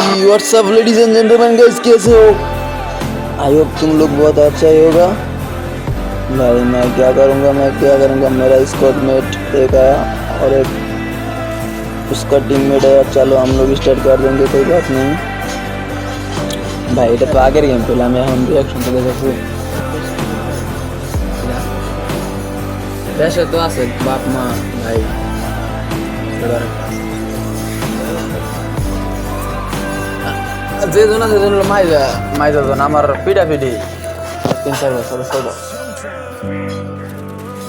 WhatsApp ladies and gentleman guys कैसे हो I hope तुम लोग बहुत अच्छा ही होगा भाई मैं क्या करूँगा मैं क्या करूँगा मेरा स्कॉट मेट एक आया और एक उसका टीममेट है चलो हम लोग स्टार्ट कर देंगे कोई बात नहीं भाई এটা তো আগের গেম পেলে আমি এখন রিয়াকশন তো দেখেছি দেশে তো আছে বাপ মা ভাই এবার যে জন আছে জন হলো মাইজা মাইজা জন, আমার পিঠা পিঠি তিন চার বছর ছোট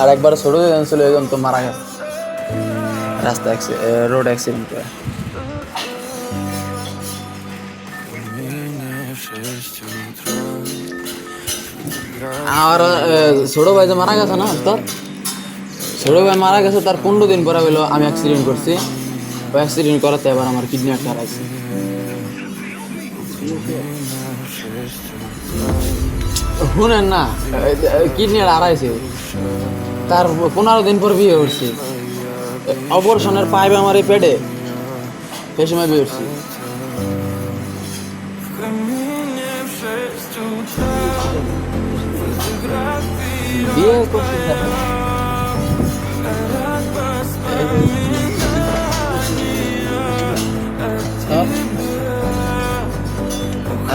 আর একবার ছোট জন ছিল একজন তো মারা গেছে। রাস্তা রোড অ্যাক্সিডেন্ট করে আর ছোট ভাই যে মারা গেছে না, তোর? ছোট ভাই মারা গেছে, তার পনেরো দিন পরে হলো আমি অ্যাক্সিডেন্ট করছি। অ্যাক্সিডেন্ট করাতে এবার আমার কিডনি একটা হারাইছে। শুনেন না, কিডনি হারাইছে। তার পনেরো দিন পর বিয়ে করছি অপারেশনের পাইপ আমার এই পেটে। সেই সময় বিয়ে করছি বিয়ে করছি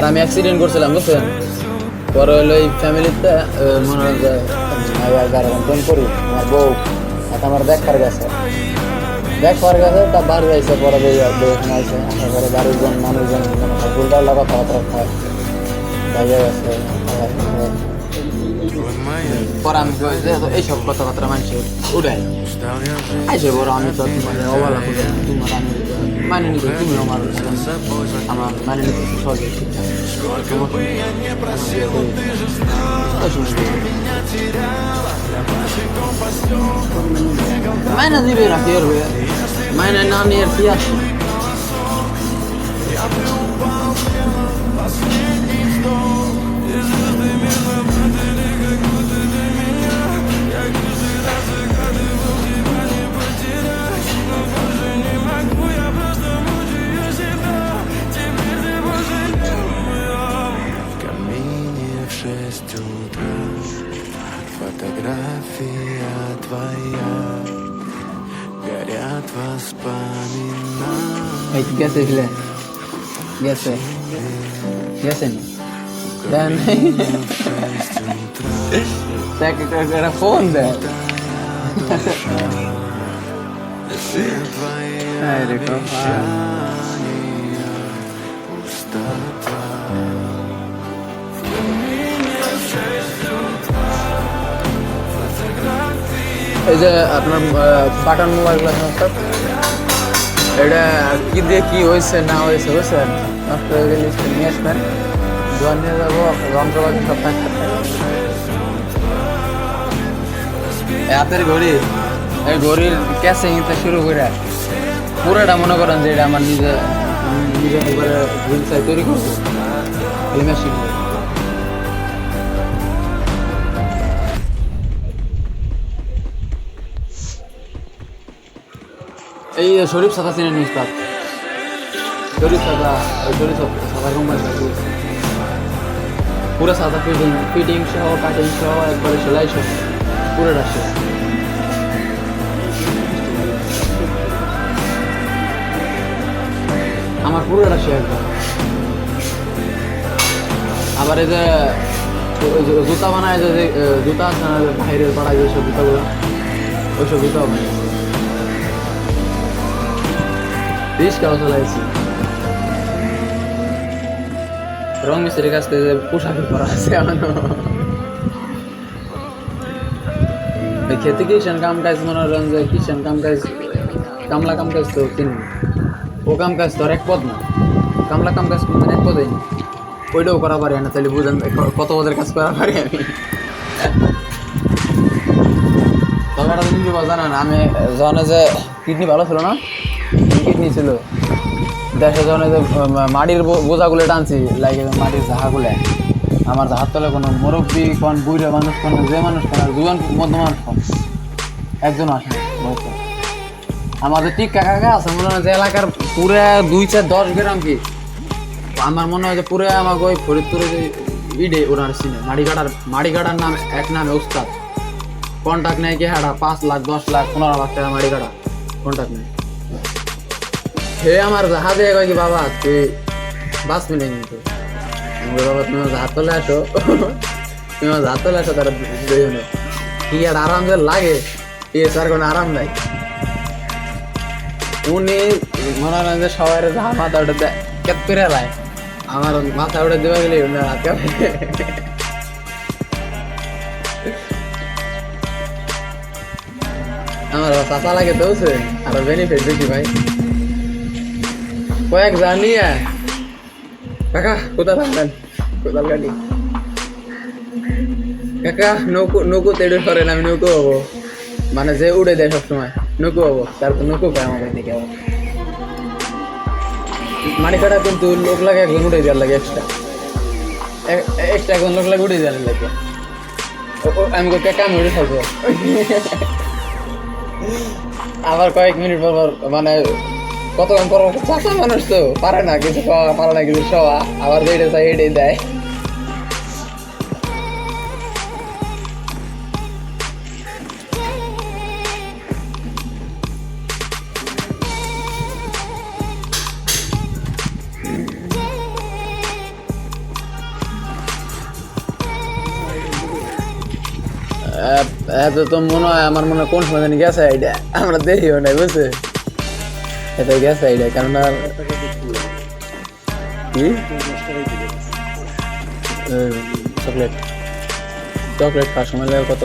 আর আমি অ্যাক্সিডেন্ট করছিলাম, বুঝছেন? পরে হলো এই ফ্যামিলিতে মনে হয় যে ফোন করি, আমার বউ, আর আমার দেখার গেছে। দেখার গেছে, তা বার যাইছে পরে দেখে আছে আসার পরে বাড়ির জন, মানুষজন ভুলটা লাগা কথাবার্তা খায় বাইরে গেছে পরে আমি কই যে তো এইসব কথাবার্তা মানুষ উড়াই আইসে বড় আমি তো তোমার অবহেলা করি না, তোমার আমি মানে নিতে তুমি আমার আমার মানে নিতে সহজে মাইনা দিবে না কি করবে মাইনা না নিয়ে আর কি আছে कैसे निकले कैसे कैसे नहीं। नहीं। फ़ोन दे। अरे এই যে আপনার বাটন মোবাইলগুলো সব এটা কি দিয়ে কি হয়েছে, না হয়েছে বুঝছেন নষ্ট হয়ে গেলে নিয়ে আসবেন। দোয়ার নিয়ে যাব, যন্ত্রপাতি সব থাকতে হাতের ঘড়ি, এই ঘড়ির ক্যাসে নিতে শুরু করে পুরোটা মনে করেন যে এটা আমার নিজে নিজের উপরে তৈরি করব। এই মেশিন এই শরীফ সাদা চিনে নিস তার শরীফ সাদা শরীফ সাদা কোম্পানি পুরো সাদা ফিটিং ফিটিং সহ কাটিং সহ, একবারে সেলাই সহ পুরো সে আমার পুরো সে একবার আবার এই যে জুতা বানায় যে জুতা আছে বাইরের পাড়ায় যেসব জুতাগুলো, ওইসব জুতাও বানায়। রিক্সাও চালাইছি রং মিস্ত্রির কাছ থেকে পোশাক করা আছে এখনও খেতে কিষান কাম কাজ মনে যে কিষান কাম কাজ কামলা কাম কাজ তো কিনবো ও কাম কাজ তো এক পদ না কামলা কাম কাজ কিন্তু এক পদেই না ওইটাও করা পারি না তাহলে বুঝেন কত পদের কাজ করা পারি আমি তবে একটা কি বল জানেন আমি যখন যে কিডনি ভালো ছিল না কিডনি ছিল দেশে যখন মাটির বোঝাগুলো টানছি, লাইক মাটির জাহাগুলো, আমার জাহার তলে কোনো মুরব্বী কোন বুড়ে মানুষ কোন যে মানুষ কোন জুয়ান মধ্য মানুষ কোন? একজন আসে। আমাদের ঠিক কাকা আছে, মনে হয় যে এলাকার পুরো দুই চার দশ গ্রাম কি? আমার মনে হয় যে পুরো আমাকে ওই ফরিদপুরে যে ইডে ওনার সিনে মাড়িঘাটার মাড়িঘাটার নাম, এক নামে উস্তাদ কন্টাক্ট নেই কি, হাড়া পাঁচ লাখ, দশ লাখ, পনেরো লাখ টাকা মাড়িঘাটা কন্টাক্ট নেই। হে আমার হাতে কয় কি বাবা? তুই বাস মিলে কিন্তু বাবা, তুমি আমার হাত তোলে আসো। তুমি আমার হাত তোলে আসো তারা দুজনে কি আর আরাম যে লাগে, এ স্যার কোনো আরাম নাই। উনি মনে হয় যে সবাই মাথা উঠে কেত লাই আমার মাথা উঠে দেওয়া গেলে উনি হাত আমার চাচা লাগে তো আর বেনিফিট বেশি ভাই কয়েক জানিয়ে। কাকা কোথা থাকবেন? কোথাল গাড়ি কাকা, নৌকো নৌকো তেড়ে সরেন আমি নৌকো হব মানে যে উড়ে দেয় সবসময়, নৌকো হব তার তো নৌকো পায় আমার দিকে। মাটি কাটা কিন্তু লোক লাগে, একজন উড়ে দেওয়ার লাগে এক্সট্রা এক্সট্রা একজন লোক লাগে উড়ে দেওয়ার লাগে। আমি কাকা, আমি উড়ে থাকব। আবার কয়েক মিনিট পর মানে কতক্ষণ পর চাচা মানুষ তো। পারে না কিছু খাওয়া, পারে না কিছু খাওয়া। আবার যেটা চাই এটাই দেয়। এত তো মনে হয় আমার মনে কোন সময় গেছে আইডিয়া আমরা দেখিও নাই, বুঝছে? এটা গেছে কারণ আর কি? চকলেট। চকলেট খাওয়ার সময় লাগে কত?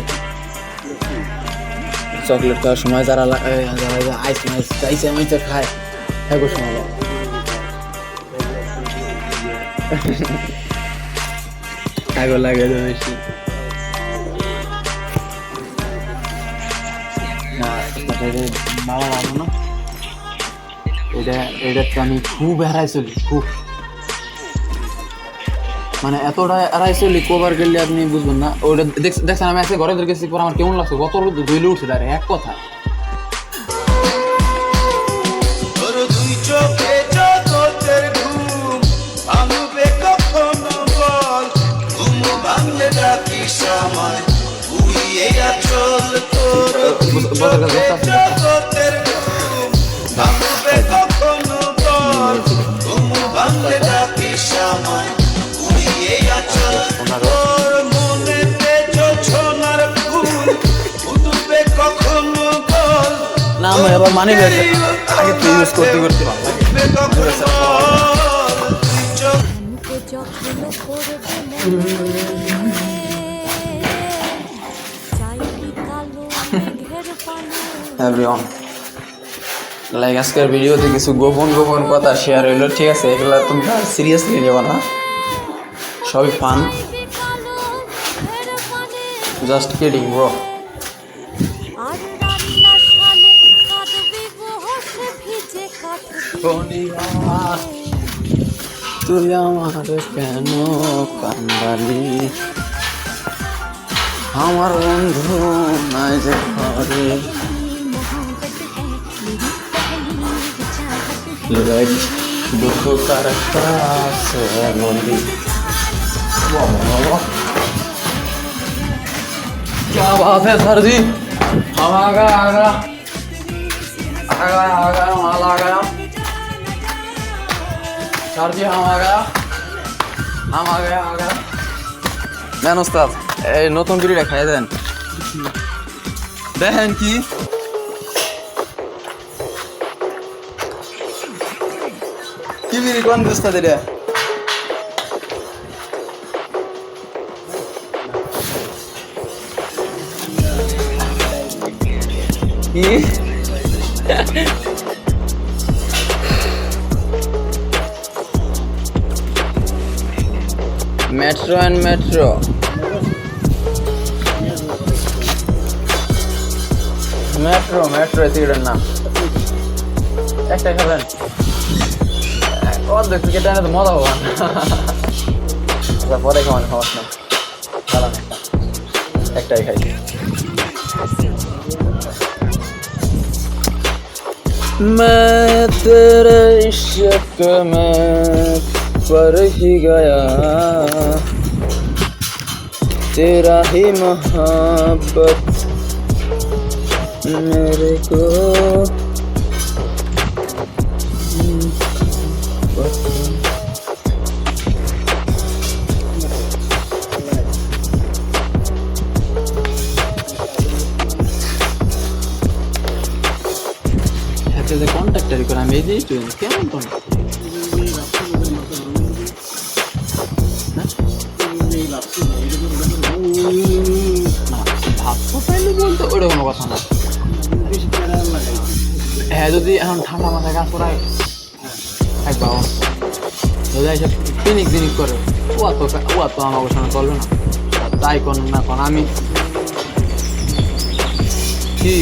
চকলেট খাওয়ার সময় যারা যারা আইস আইসে মাইসে খায় একটু সময় লাগে বেশি। না, এটা লাগল না? এটা এটা তো আমি খুব এড়াই চলি খুব। মানে এতটা এড়াই চলি কবার গেলে আপনি বুঝবেন না। ওটা দেখ- দেখছেন আমি আজকে ঘরে ধরে গেছি পর আমার কেমন লাগছে? কত দইলে উঠছে ডাইরেক্ট এক কথা। তোর ডাকিস আমায় উড়িয়ে আচল তোর মনেতে জোছনার ফুল উঠবে কখনো বল না আমি আবার মানি আগে তো ইউজ করতে করতে ভালো লাগে এভরিওয়ান লাইক আজকের ভিডিওতে কিছু গোপন গোপন কথা শেয়ার হইল, ঠিক আছে? এগুলো তোমরা সিরিয়াসলি নেব না। সবই ফান। জাস্ট কিডিং ব্রো তুই আমার কেন কান্দালি? আমার বন্ধু নাই যে ঘরে। লাইক দুঃখ কার কাছে নদী क्या बात है सर जी हम आ गए आ गया आ गया आ गया माल आ गया सर जी हम आ गया हम आ गया आ गया দেন ওস্তাদ এই নতুন বিড়িটা খাই দেন দেখেন কি বিড়ি কোন ওস্তাদ এটা কি metro and metro metro metro সিগারেটের নাম একটা খাবেন অর্ধেক থেকে টানে তো মজা হবো না আচ্ছা পরে খাওয়ান খাওয়াস না চালান একটা একটাই খাই मैं तेरे इश्क में पर ही गया तेरा ही मोहब्बत मेरे को কন্ট্যাক্ট না ভাবতে পাইলে বলতে ওটা কোনো কথা না হ্যাঁ যদি এখন ঠান্ডা মাথায় কাজ করায় এক বাবা যদি এসে পিনিক পিনিক করে ও তো ও তো আমার সঙ্গে চলবে না তাই কোন না কোন আমি কি?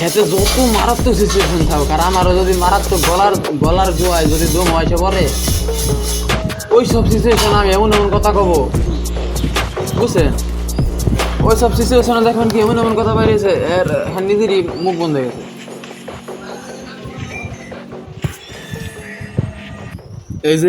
খেতে যত মারাত্মক সিচুয়েশন থাকুক, আর আমারও যদি মারাত্মক গলার গলার জোয়ায় যদি দম হয়েছে পরে ওই সব সিচুয়েশন আমি এমন এমন কথা কব। বুঝছেন? ওই সব সিচুয়েশনে দেখবেন কি, এমন এমন কথা বাইরেছে এর হ্যাঁ নিজেরই মুখ বন্ধ হয়ে গেছে। এই যে